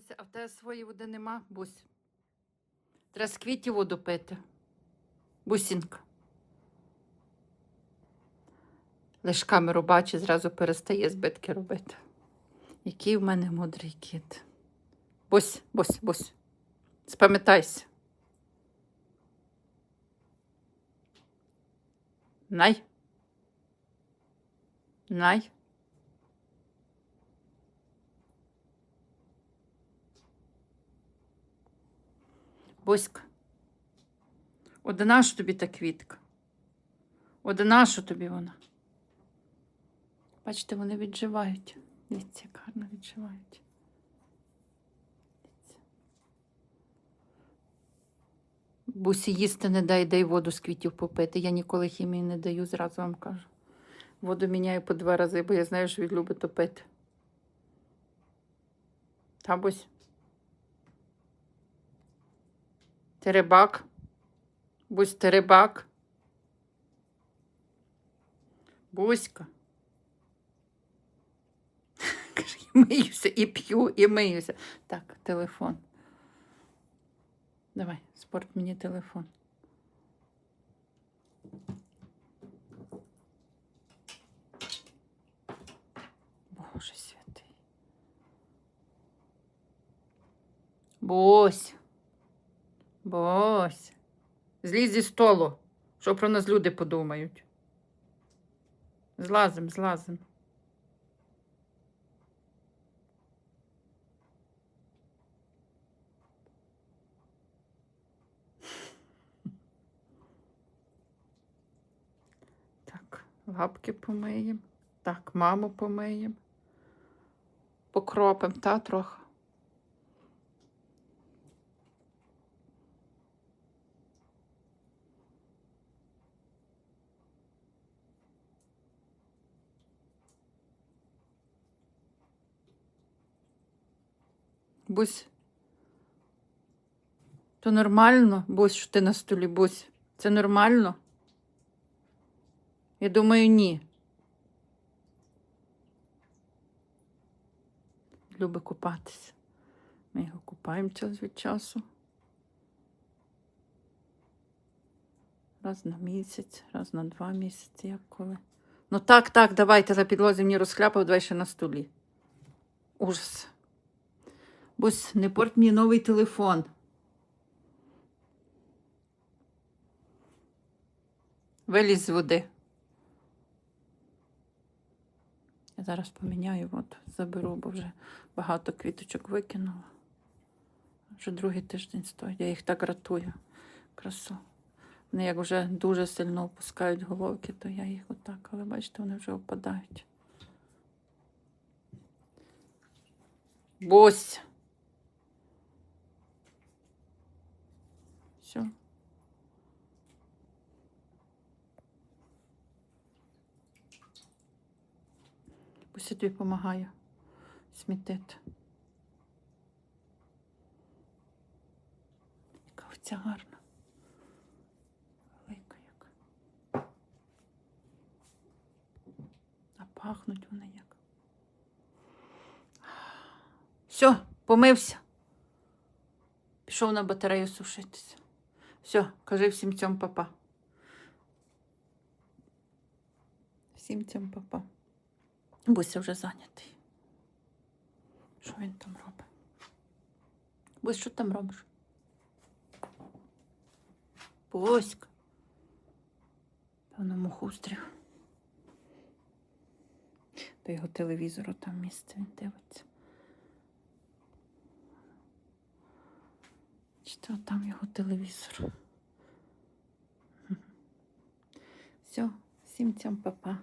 Буся, а в тебе своєї води нема, Бусь. Треба з квітів воду пити. Бусінка. Лиш камеру бачить, зразу перестає збитки робити. Який в мене мудрий кіт. Бусь, бусь, бусь. Спам'ятайся. Най. Най. Боська. От нащо тобі та квітка? От нащо тобі вона? Бачите, вони відживають. Дивіться, як гарно відживають. Дивіться. Бусі їсти не дай, дай воду з квітів попити. Я ніколи хімії не даю, зразу вам кажу. Воду міняю по два рази, бо я знаю, що він любить топити. Та бусь. Ти рибак? Бусь ти рибак? Буська. І миюся, і п'ю, і миюся. Так, телефон. Давай, спорт мені телефон. Боже святий. Бось. Бось. Злізь зі столу. Що про нас люди подумають? Злазим, злазим. Так, лапки помиємо. Так, маму помиємо. Покропим, та трохи. Бусь. То нормально, Бусь, що ти на столі, Бусь. Це нормально? Я думаю, ні. Любить купатися. Ми його купаємо час від часу. Раз на місяць, раз на два місяці, як коли. Ну так, так, давайте за підлозі мені розхляпав, давай ще на столі. Ужас. Бусь, не порт мені новий телефон. Вилізь з води. Я зараз поміняю, от заберу, бо вже багато квіточок викинула. Вже другий тиждень стоїть. Я їх так ратую. Красу. Вони як вже дуже сильно опускають головки, то я їх отак, але бачите, вони вже опадають. Бось. Все. Пусть я тобі допомагаю смітити. Яка оця гарна. Велика як. А пахнуть вони як. Все, помився. Пішов на батарею сушитися. Все, кажи всім цьому папа. Всім цьому папа. Буся вже зайнятий. Що він там робить? Бусь, що там робиш? Буська. Певно, муху стріг. До його телевізору там місце він дивиться. Чи то там його телевізор? Все, всім цьому папа.